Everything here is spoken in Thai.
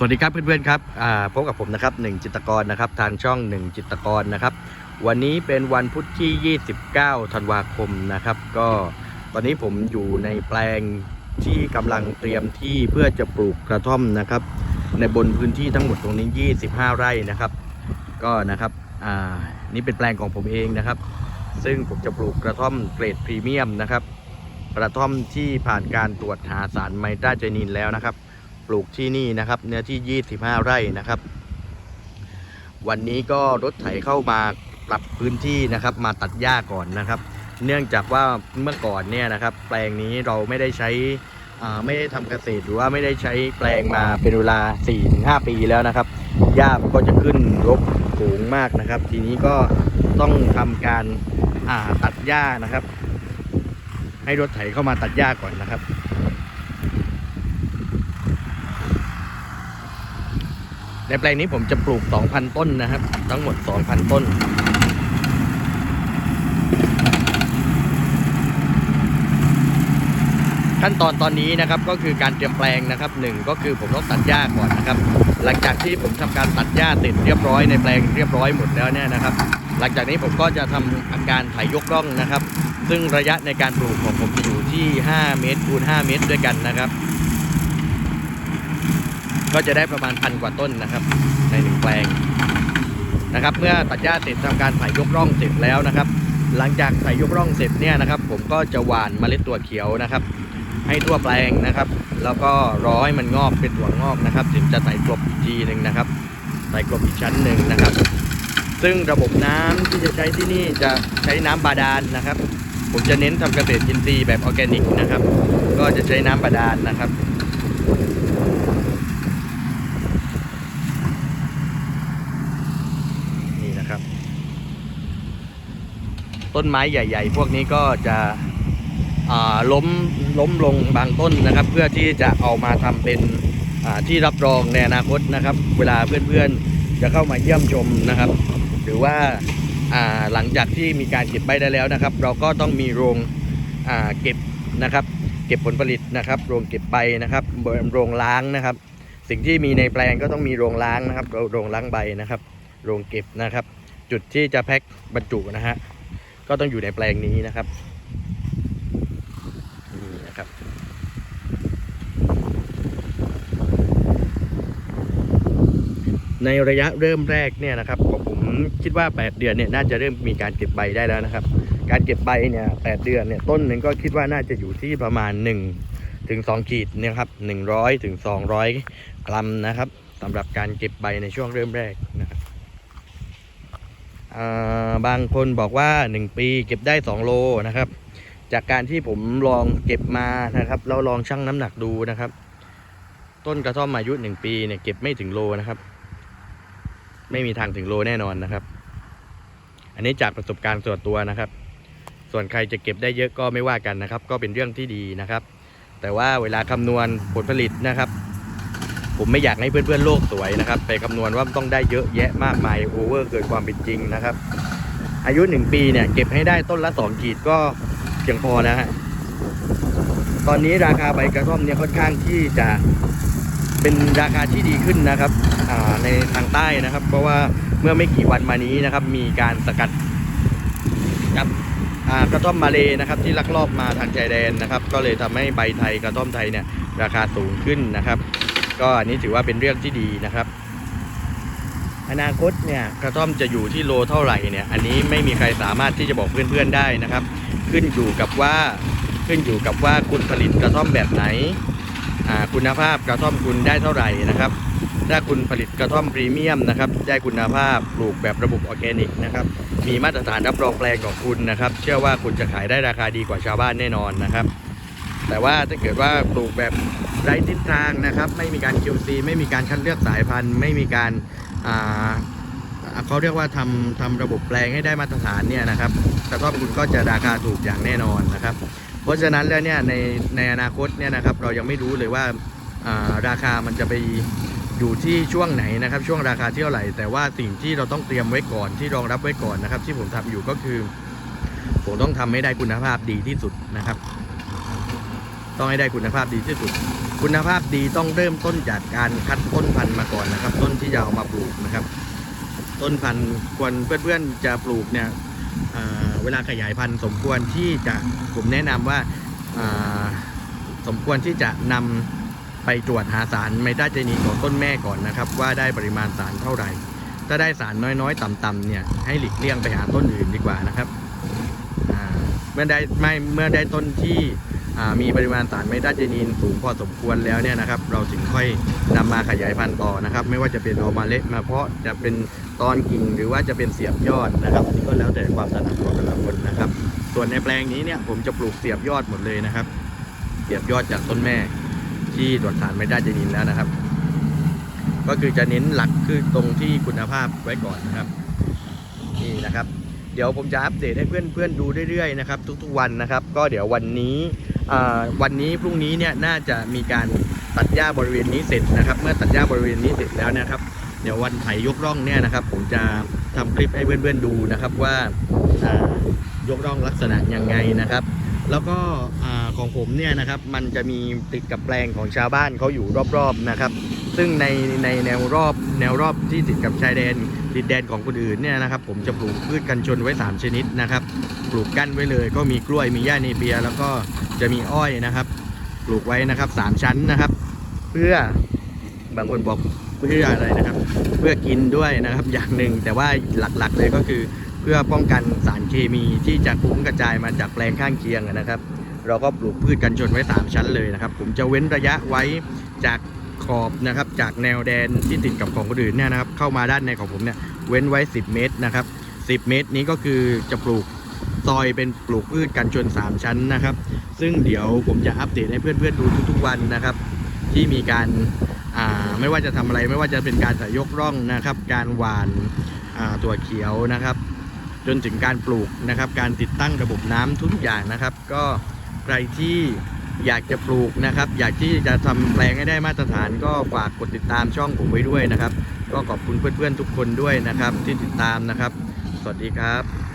สวัสดีครับเพื่อนๆครับพบกับผมนะครับหนึ่งจิตกรนะครับทางช่องหนึ่งจิตกรนะครับ วันนี้เป็นวันพุธที่ 29 ธันวาคมนะครับ ก็ตอนนี้ผมอยู่ในแปลงที่กำลังเตรียมที่เพื่อจะปลูกกระท่อมนะครับ ในบนพื้นที่ทั้งหมดตรงนี้ 25 ไร่นะครับ ก็นะครับอ่านี่เป็นแปลงของผมเองนะครับ ซึ่งผมจะปลูกกระท่อมเกรดพรีเมียมนะครับ กระท่อมที่ผ่านการตรวจหาสารไมตราเจนินแล้วนะครับ ปลูกที่นี่นะครับ เนื้อที่ 25 ไร่นะครับ วันนี้ก็รถไถเข้ามาปรับพื้นที่นะครับ มาตัดหญ้าก่อนนะครับ เนื่องจากว่าเมื่อก่อนเนี่ยนะครับ แปลงนี้เราไม่ได้ใช้ไม่ได้ทำเกษตรหรือว่าไม่ได้ใช้แปลงมาเป็นเวลา 4-5 ปีแล้วนะครับหญ้าก็จะขึ้นรกสูงมากนะครับ ทีนี้ก็ต้องทำการตัดหญ้านะครับ ให้รถไถเข้ามาตัดหญ้าก่อนนะครับ ในแปลงนี้ผมจะปลูก 2,000 ต้นนะครับ ทั้งหมด 2,000 ต้น ขั้นตอนตอนนี้นะครับก็คือการเตรียมแปลงนะครับหนึ่งก็คือผมต้องตัดหญ้าก่อนนะครับ หลังจากที่ผมทำการตัดหญ้าเสร็จเรียบร้อยในแปลงเรียบร้อยหมดแล้วเนี่ยนะครับ หลังจากนี้ผมก็จะทำอาการไถยกร่องนะครับ ซึ่งระยะในการปลูกของผมจะอยู่ที่ 5 เมตรคูณ5เมตรด้วยกันนะครับ ก็จะได้ประมาณพันกว่าต้นนะครับ ในหนึ่งแปลงนะครับ เมื่อตัดหญ้าเสร็จทำการไถยกร่องเสร็จแล้วนะครับ หลังจากไถยกร่องเสร็จเนี่ยนะครับ ผมก็จะหว่านเมล็ดตัวเขียวนะครับ ให้ทั่วแปลงนะครับ แล้วก็รอให้มันงอกเป็นถั่วงอกนะครับถึงจะใส่กลบอีกทีหนึ่งนะครับใส่กลบอีกชั้นหนึ่งนะครับ ซึ่งระบบน้ำที่จะใช้ที่นี่จะใช้น้ำบาดาลนะครับ ผมจะเน้นทำเกษตรอินทรีย์แบบออร์แกนิกนะครับ ก็จะใช้น้ำบาดาลนะครับ นะครับ ต้นไม้ใหญ่ ๆ พวกนี้ก็จะล้มล้มลงบางต้นนะครับ เพื่อที่จะเอามาทำเป็นที่รับรองในอนาคตนะครับ เวลาเพื่อนๆจะเข้ามาเยี่ยมชมนะครับ หรือว่าาหลังจากที่มีการเก็บใบได้แล้วนะครับ เราก็ต้องมีโรงเก็บนะครับ เก็บผลผลิตนะครับ โรงเก็บใบนะครับโรงล้างนะครับ สิ่งที่มีในแปลงก็ต้องมีโรงล้างนะครับ โรงล้างใบนะครับ โรงเก็บนะครับ จุดที่จะแพ็คบรรจุนะฮะ ก็ต้องอยู่ในแปลงนี้นะครับ นี่นะครับ ในระยะเริ่มแรกเนี่ยนะครับของผมคิดว่า 8 เดือนเนี่ยน่าจะเริ่มมีการเก็บใบได้แล้วนะครับ การเก็บใบเนี่ย8เดือนเนี่ยต้นหนึ่งก็คิดว่าน่าจะอยู่ที่ประมาณ 1 ถึง 2 ขีดเนะครับ100 ถึง 200 กรัมนะครับสำหรับการเก็บใบในช่วงเริ่มแรกนะครับ บางคนบอกว่า 1 ปีเก็บได้ 2 โลนะครับ จากการที่ผมลองเก็บมานะครับเราลองชั่งน้ำหนักดูนะครับ ต้นกระท่อมอายุ 1 ปีเนี่ยเก็บไม่ถึงโลนะครับ ไม่มีทางถึงโลแน่นอนนะครับ อันนี้จากประสบการณ์ส่วนตัวนะครับ ส่วนใครจะเก็บได้เยอะก็ไม่ว่ากันนะครับ ก็เป็นเรื่องที่ดีนะครับ แต่ว่าเวลาคำนวณผลผลิตนะครับ ผมไม่อยากให้เพื่อนๆโลกสวยนะครับ ไปคำนวณว่าต้องได้เยอะแยะมากมายโอเวอร์เกินความเป็นจริงนะครับ อายุ 1 ปีเนี่ย เก็บให้ได้ต้นละ2ขีดก็เพียงพอนะฮะตอนนี้ราคาใบกระท่อมเนี่ยค่อนข้างที่จะเป็นราคาที่ดีขึ้นนะครับในทางใต้นะครับ เพราะว่าเมื่อไม่กี่วันมานี้นะครับ มีการสกัดกับกระท่อมมาเลนะครับ ที่ลักลอบมาทางชายแดนนะครับ ก็เลยทำให้ใบไทยกระท่อมไทยเนี่ยราคาสูงขึ้นนะครับ ก็อันนี้ถือว่าเป็นเรื่องที่ดีนะครับ อนาคตเนี่ยกระท่อมจะอยู่ที่โลเท่าไหร่เนี่ย อันนี้ไม่มีใครสามารถที่จะบอกเพื่อนๆได้นะครับ ขึ้นอยู่กับว่าขึ้นอยู่กับว่าคุณผลิตกระท่อมแบบไหนอ่าคุณภาพกระท่อมคุณได้เท่าไหร่นะครับ ถ้าคุณผลิตกระท่อมพรีเมียมนะครับ ได้คุณภาพปลูกแบบระบบออร์แกนิกนะครับ มีมาตรฐานรับรองแปลงของคุณนะครับ เชื่อว่าคุณจะขายได้ราคาดีกว่าชาวบ้านแน่นอนนะครับ แต่ว่าถ้าเกิดว่าปลูกแบบไร้ทิศทางนะครับ ไม่มีการ QC ไม่มีการคัดเลือกสายพันธุ์ ไม่มีการเขาเรียกว่าทำทำระบบแปลงให้ได้มาตรฐานเนี่ยนะครับกระท่อมคุณก็จะราคาถูกอย่างแน่นอนนะครับ เพราะฉะนั้นแล้วเนี่ยในในอนาคตเนี่ยนะครับเรายังไม่รู้เลยว่าอ่าราคามันจะไปอยู่ที่ช่วงไหนนะครับ ช่วงราคาเท่าไหร่แต่ว่าสิ่งที่เราต้องเตรียมไว้ก่อนที่รองรับไว้ก่อนนะครับ ที่ผมทำอยู่ก็คือ ผมต้องทำให้ได้คุณภาพดีที่สุดนะครับ ต้องให้ได้คุณภาพดีที่สุด คุณภาพดีต้องเริ่มต้นจากการคัดต้นพันธุ์มาก่อนนะครับ ต้นที่จะเอามาปลูกนะครับ ต้นพันธุ์ควรเพื่อนๆจะปลูกเนี่ยอ่าเวลาขยายพันธุ์สมควรที่จะผมแนะนำว่าอ่าสมควรที่จะนำไปตรวจหาสารไมตาเจนีของต้นแม่ก่อนนะครับ ว่าได้ปริมาณสารเท่าไหร่ ถ้าได้สารน้อยๆ ต่ำๆเนี่ยให้หลีกเลี่ยงไปหาต้นอื่นดีกว่านะครับเมื่อได้ไม่เมื่อได้ต้นที่ มีปริมาณสารไมตาเจนีนสูงพอสมควรแล้วเนี่ยนะครับ เราถึงค่อยนำมาขยายพันธุ์ต่อนะครับ ไม่ว่าจะเป็นเอามาเละมาเพาะจะเป็นตอนกิ่งหรือว่าจะเป็นเสียบยอดนะครับอันนี่ก็แล้วแต่ความถนัดของแต่ละคนนะครับ ส่วนในแปลงนี้เนี่ยผมจะปลูกเสียบยอดหมดเลยนะครับ เสียบยอดจากต้นแม่ ที่ตรวจสารไมตาเจนีนแล้วนะครับ ก็คือจะเน้นหลักคือตรงที่คุณภาพไว้ก่อนนะครับนี่นะครับ เดี๋ยวผมจะอัปเดตให้เพื่อนๆดูเรื่อยๆนะครับ ทุกๆวันนะครับ ก็เดี๋ยววันนี้ วันนี้พรุ่งนี้เนี่ยน่าจะมีการตัดหญ้าบริเวณนี้เสร็จนะครับ เมื่อตัดหญ้าบริเวณนี้เสร็จแล้วนะครับ เดี๋ยววันไถยกร่องเนี่ยนะครับ ผมจะทำคลิปให้เพื่อนๆดูนะครับว่ายกร่องลักษณะยังไงนะครับ แล้วก็ของผมเนี่ยนะครับมันจะมีติดกับแปลงของชาวบ้านเขาอยู่รอบๆนะครับ ซึ่งในในแนวรอบแนวรอบที่ติดกับชายแดนดินแดนของคนอื่นเนี่ยนะครับ ผมจะปลูกพืชกันชนไว้ 3 ชนิดนะครับ ปลูกกั้นไว้เลยก็มีกล้วยมีหญ้าเนเปีย แล้วก็จะมีอ้อยนะครับ ปลูกไว้นะครับสามชั้นนะครับ เพื่อบางคนบอกเพื่ออะไรนะครับ เพื่อกินด้วยนะครับอย่างหนึ่งแต่ว่าหลักๆเลยก็คือเพื่อป้องกันสารเคมีที่จะฟุ้งกระจายมาจากแปลงข้างเคียงนะครับ เราก็ปลูกพืชกันชนไว้ 3 ชั้นเลยนะครับ ผมจะเว้นระยะไว้จาก ขอบนะครับจากแนวแดนที่ติดกับของคนอื่นเนี่ยนะครับเข้ามาด้านในของผมเนี่ยเว้นไว้ 10 เมตรนะครับ 10 เมตรนี้ก็คือจะปลูกซอยเป็นปลูกพืชกันชน 3 ชั้นนะครับ ซึ่งเดี๋ยวผมจะอัปเดตให้เพื่อนๆดูทุกๆวันนะครับ ที่มีการาไม่ว่าจะทำอะไรไม่ว่าจะเป็นการถ่ายยกร่องนะครับ การหว่านาตัวเขียวนะครับ จนถึงการปลูกนะครับ การติดตั้งระบบน้ำทุกอย่างนะครับ ก็ใครที่ อยากจะปลูกนะครับ อยากที่จะทำแปลงให้ได้มาตรฐานก็ฝากกดติดตามช่องผมไว้ด้วยนะครับ ก็ขอบคุณเพื่อนๆทุกคนด้วยนะครับ ที่ติดตามนะครับ สวัสดีครับ